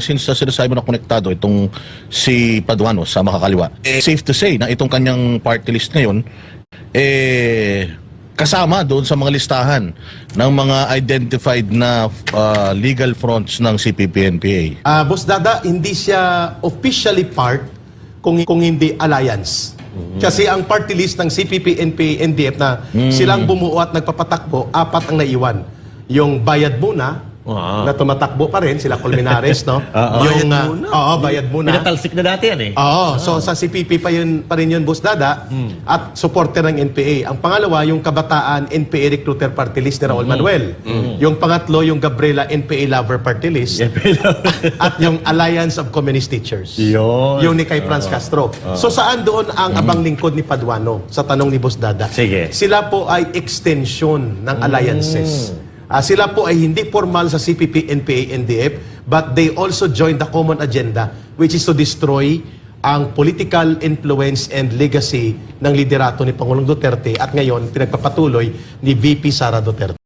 Since uh, sinasabi mo na konektado itong si Paduano sa makakaliwa, eh, safe to say na itong kanyang party list ngayon, eh, kasama doon sa mga listahan ng mga identified na uh, legal fronts ng CPP-NPA. Ah, Boss Dada, hindi siya officially part kung, kung hindi alliance. Kasi ang party list ng CPP, NPA, NDF na silang bumuo at nagpapatakbo, apat ang naiwan. Yung bayad muna, Wow. na tumatakbo pa rin, sila Colmenares, no? Oo. yung, Bayad ah, muna? Oo, bayad muna. Pinatalsik na dati yan eh. Oo, so sa CPP pa yun pa rin yun Boss Dada at supporter ng NPA. Ang pangalawa yung kabataan NPA recruiter party list ni Raul Manuel. Yung pangatlo yung Gabriela NPA lover party list at yung Alliance of Communist Teachers. Yun. Yung ni kay Franz Castro. So saan doon ang abang lingkod ni Paduano sa tanong ni Boss Dada? Sige. Sila po ay extension ng alliances. Ah, sila po ay hindi formal sa CPP, NPA, NDF, but they also join the common agenda which is to destroy ang political influence and legacy ng liderato ni Pangulong Duterte at ngayon pinagpapatuloy ni VP Sara Duterte.